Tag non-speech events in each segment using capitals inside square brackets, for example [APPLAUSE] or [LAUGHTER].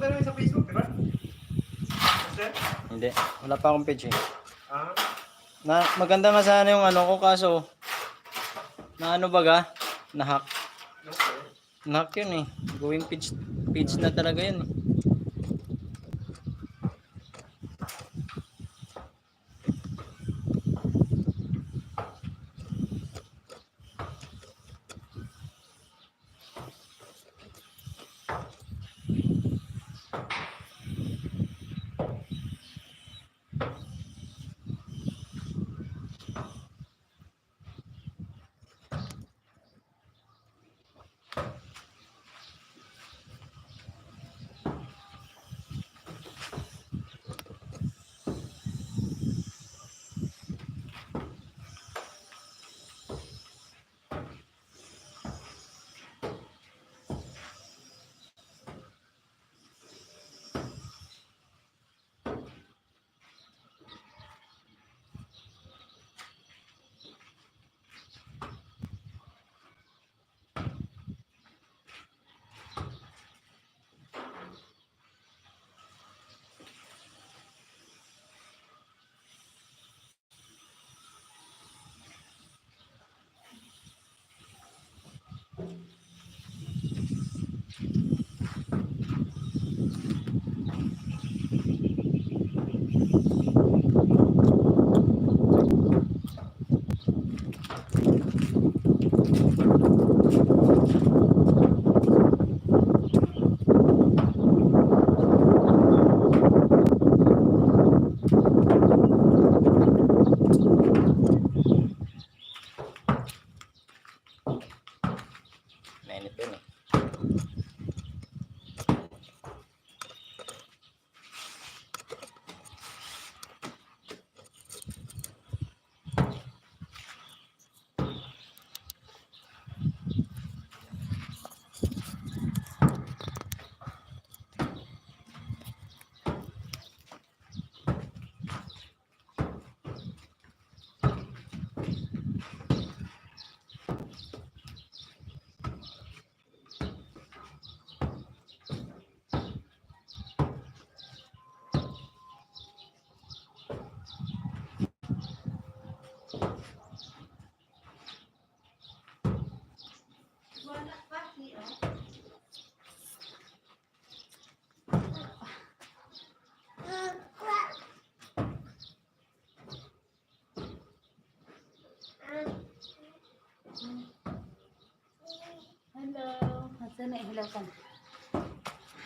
pero sa Facebook, di ba? Kasi? Hindi. Wala pa akong page eh. Ah, Na, maganda nga sana yung ano ko kaso na ano baga? Na-hack. okay. Na-hack yun eh. Going page, page na talaga yun eh.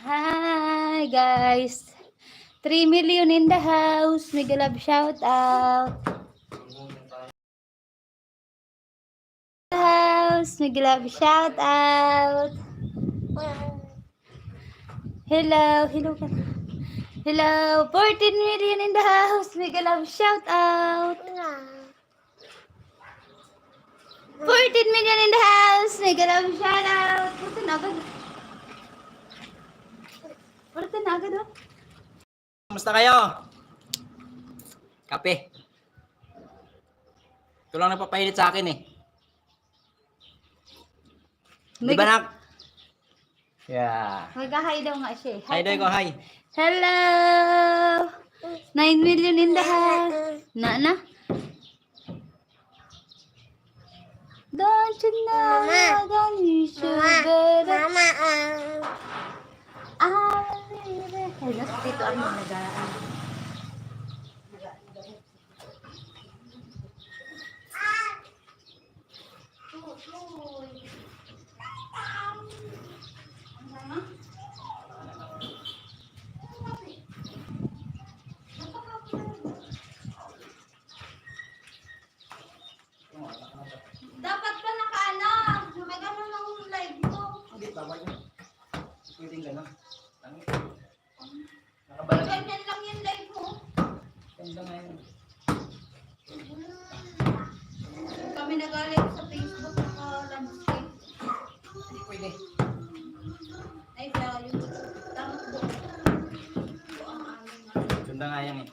Hi guys. 3 million in the house. Mega love shout out. Mega love shout out. Hello. Hello? Hello. 14 million in the house. Love shout out. 14 million in the house. Love shout out. Punta na agad. Punta na agad oh. Kumusta kayo? Kape. Ito lang nagpapahilit sa akin eh. Di ba nak? Yeah. Mag-hi daw nga siya. Hi daw ko, hi. Hello! 9 million in the house. Na na? Don't you know that you should better? Mama, Ah, Hello, dito ang nagaan. Ganda nga yan eh.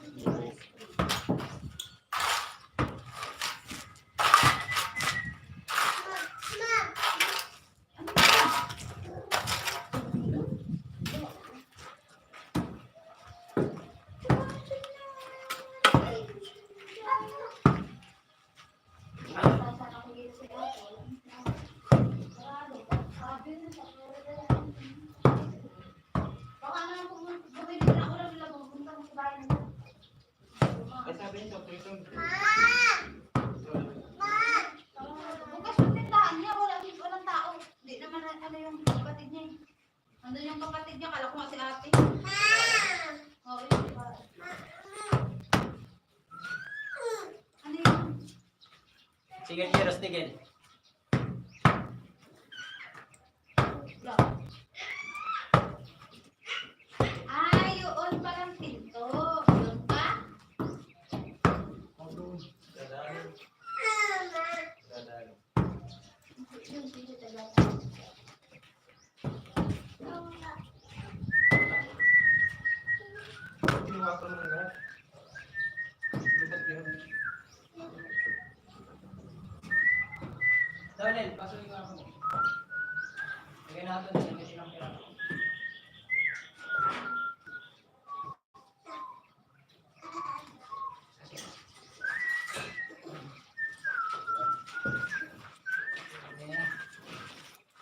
Bukas yung tindahan niya, wala, walang tao. Hindi naman ano yung kapatid niya eh. Andun yung kapatid niya, kala ko nga si ate. Oo, yun. Ano yun? Sige, Jeros, tigil. Ay, yun palang pinto. Yun pa? Yun, pinto talaga. Hiniwakan Dale, paso de una forma. Que nada, entonces, que si no, que nada.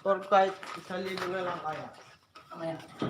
Por kahit isa ligo na lang kaya. Mamaya.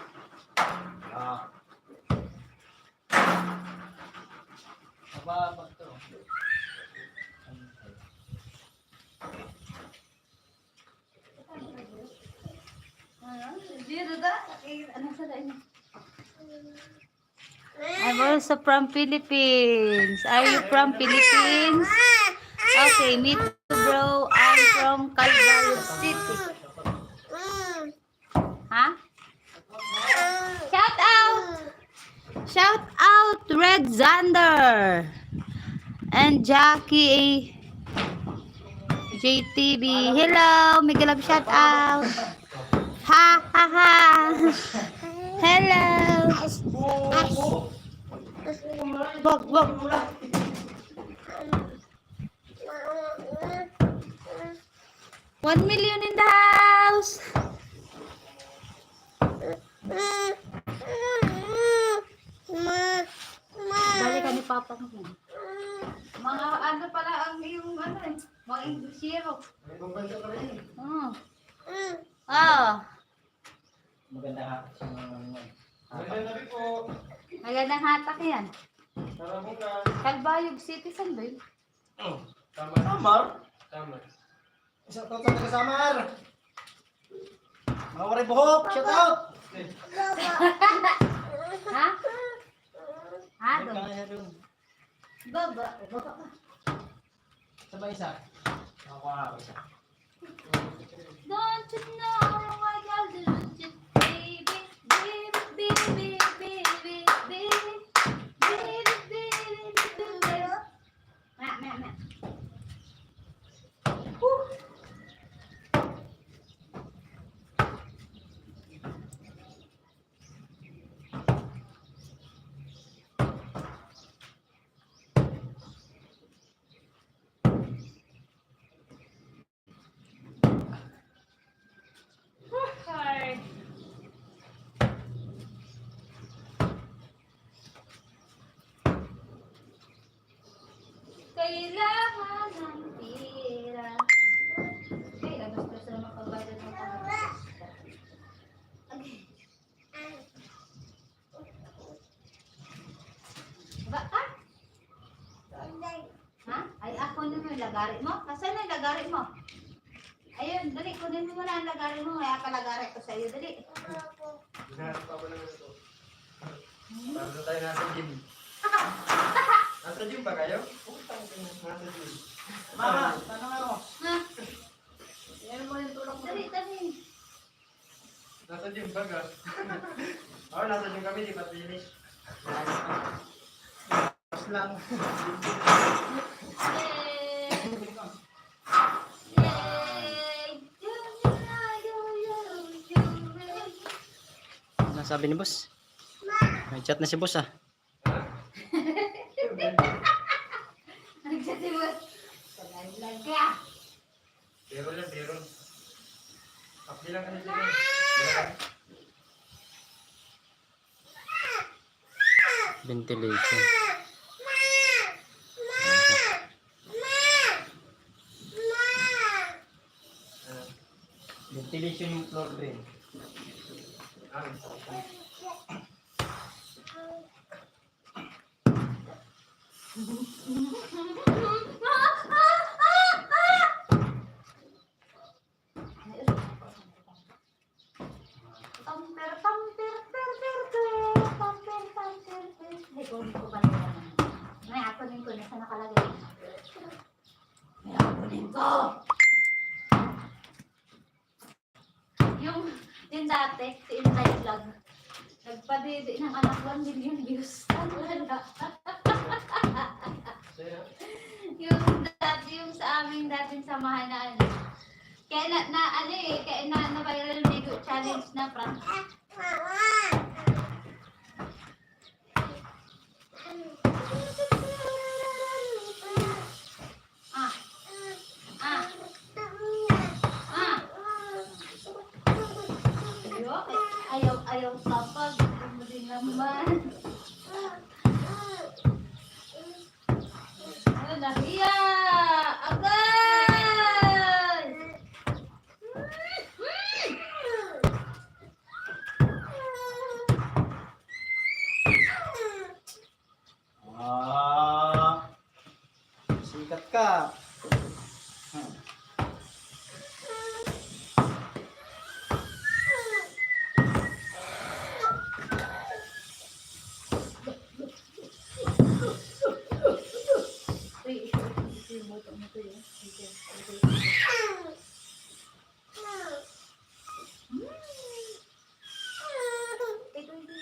Mababag to. I'm also from Philippines. Are you from Philippines? Okay, me too, bro. I'm from Calvary City. Ha? Shout out! Shout out Red Zander and Jackie JTV. Hello, Miguel Love shout out. Ha ha ha. Hello. Wag wag. One million in the house. Balikan ni Papa mo. Mga ano pala ang iyong ano eh. Mga English hero. Hmm. Oh. Ibang bansa pa rin. Oo. Oo. Maganda ka. Maganda na rin po. Magandang hatak yan. Saramunan. Kalbayog City, saan ba yun? Oh, tama. Samar? Samar. Isa to sa Samar. Mawari buhok, shout out. [LAUGHS] ha? Ha? Doon. Baba. Baba ka. Sabay isa. Nakakuha ako isa. Don't you know I got a little baby, baby, baby. Kailangan ng pira. Ay, labas ko sa makabada ng pangalaman. Ba ka? Ha? Ay, ako na yung lagari mo. Asan na yung lagari mo? Ayun, dali, kunin mo muna ang lagari mo. Kaya kalagari ko sa'yo, dali. Hinahanap pa ko ng gusto. Para na tayo nasa [LAUGHS] gym. Nasa gym ba kayo? Putang ina, nasa gym. Mama, tanong ako. Ha? Yan mo yung tulak mo. Dali, dali. Nasa gym ba ka? [LAUGHS] Oo, nasa gym kami, di pa finish. Tapos lang. Ano sabi ni boss? May chat na si boss ah. Ka. Biro lang, biro. Updi lang kasi sila. Biro lang. Ventilation. Ah, Ventilation yung floor drain. ah. Tamper, tamper, per, per, per, tamper, tamper, per. Ay, kunin ko pala yan. May akunin ko na sa nakalagay. May akunin ko! Yung, yung dati, si Inday Vlog, nagpadidi ng anak 1 million views. Wala. Yung dati, yung sa aming dating samahan na ano. Kaya na, na ano eh, kaya na, na viral video challenge na prank. Ah, ah, ah. Ayaw, ayaw, kapag, din naman. Ano iya! Agay! Ah. Sikat ka. Hmm. Uy, ito yung motor mo to yun. Ito, ito. Ito, ito.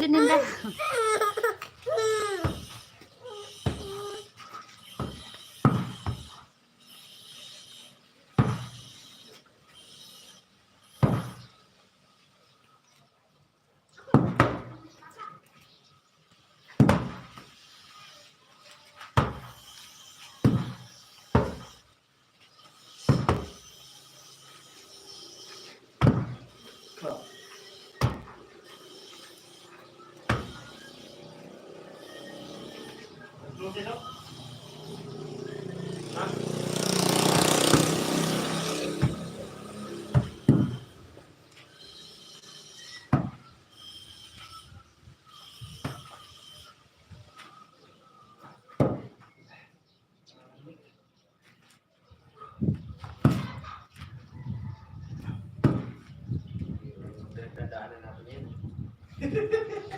Pero Ano sila? Ha? Pinagdadaanan natin yan. [LAUGHS]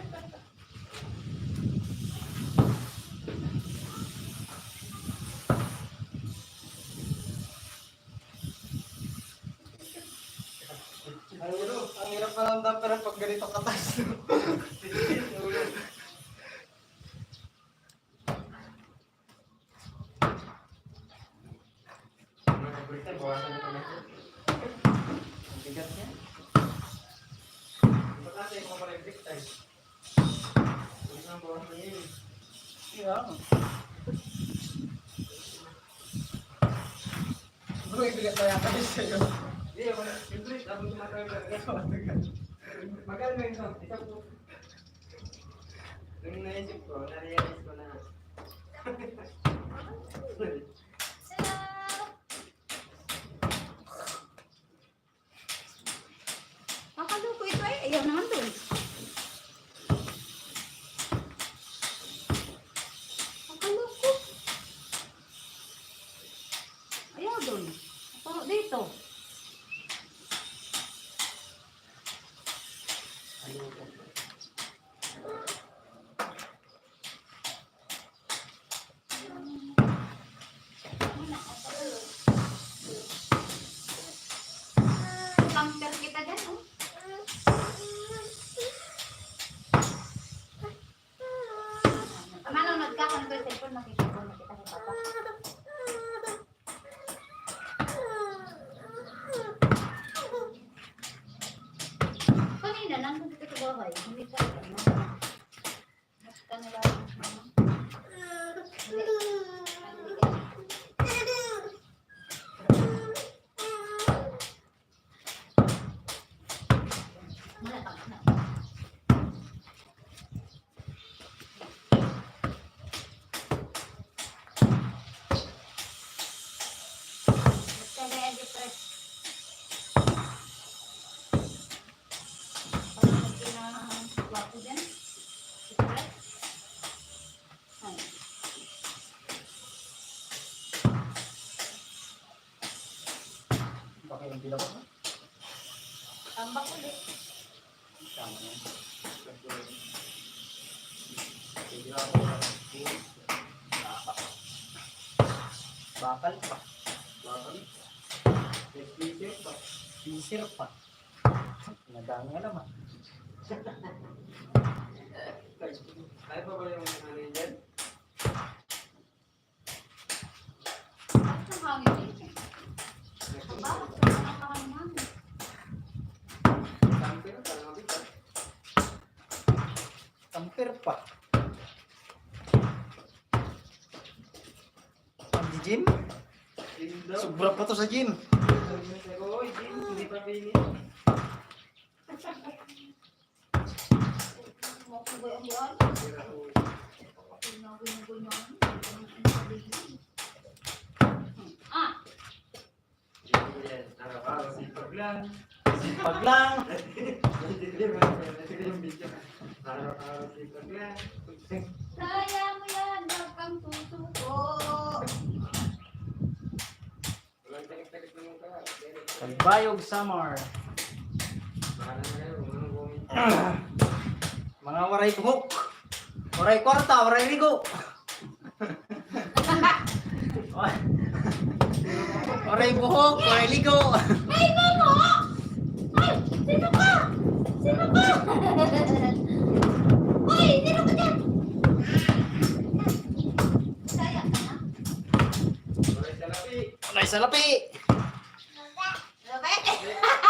Ang hirap, ang hirap pa ng damper pag ganito katas. Mga kabulitan, bawasan na kami. Ang bigat niya. Ba't natin kung ma-electric time? Bagal mo yun. Ito po. Nung naisip ko, na-realize ko na. Nakaluto ito eh. Ayaw naman doon. yung dilaw mo. Tambak ulit. Tama na. Dilaw ko. Bakal pa. Bakal pa. Teacher pa. Teacher pa. Nadami nga naman. [LAUGHS] pa. Pag-gym? Sobra pa to sa gym. Oo, gym. Hindi pa pili. Ah! Araw-araw, sipag lang. Pag lang. Araw-araw mo yan, huwag kang susuko. Pagbayog Samar. Mga waray kuhok. Waray kwarta, waray rigo. [LAUGHS] waray buhok, waray ligo. Ay, buhok! Sino ka? Sino ka? Uy, sino ka dyan? Saya ka na? Walay salapi! Walay salapi! Lobe! [LAUGHS] Lobe!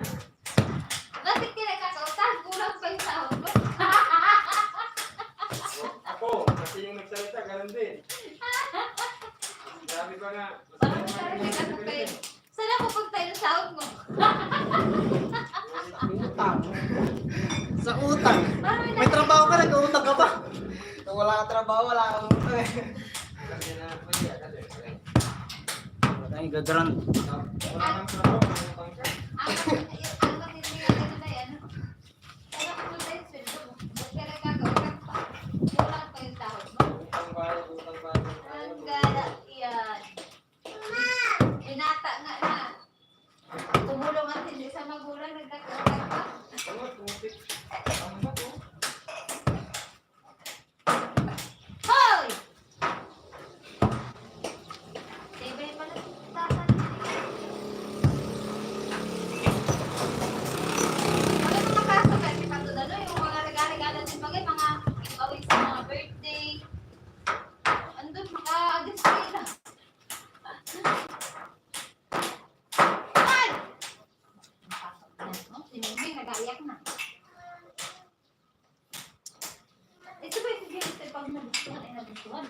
nagustuhan.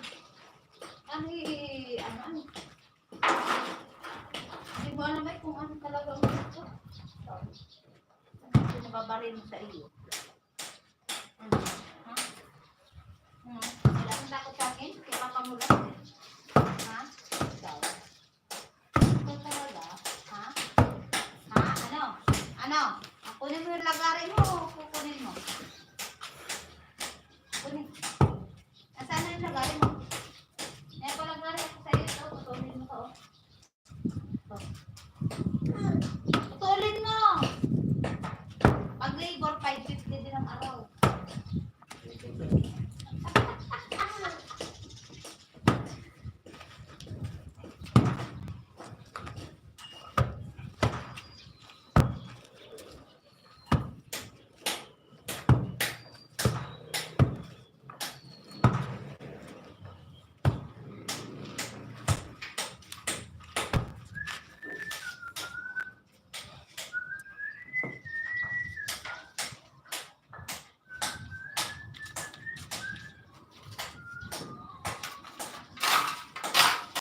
Ano eh, ano ano. Hindi mo alam eh kung ano talaga ang gusto. Ano sinababarin sa iyo. Ano? Ha? Ano? Wala kang takot sa akin? Kaya papamulat eh. Ano? Ano? Kunin mo yung lagarin mo, kukunin mo. গাড়ি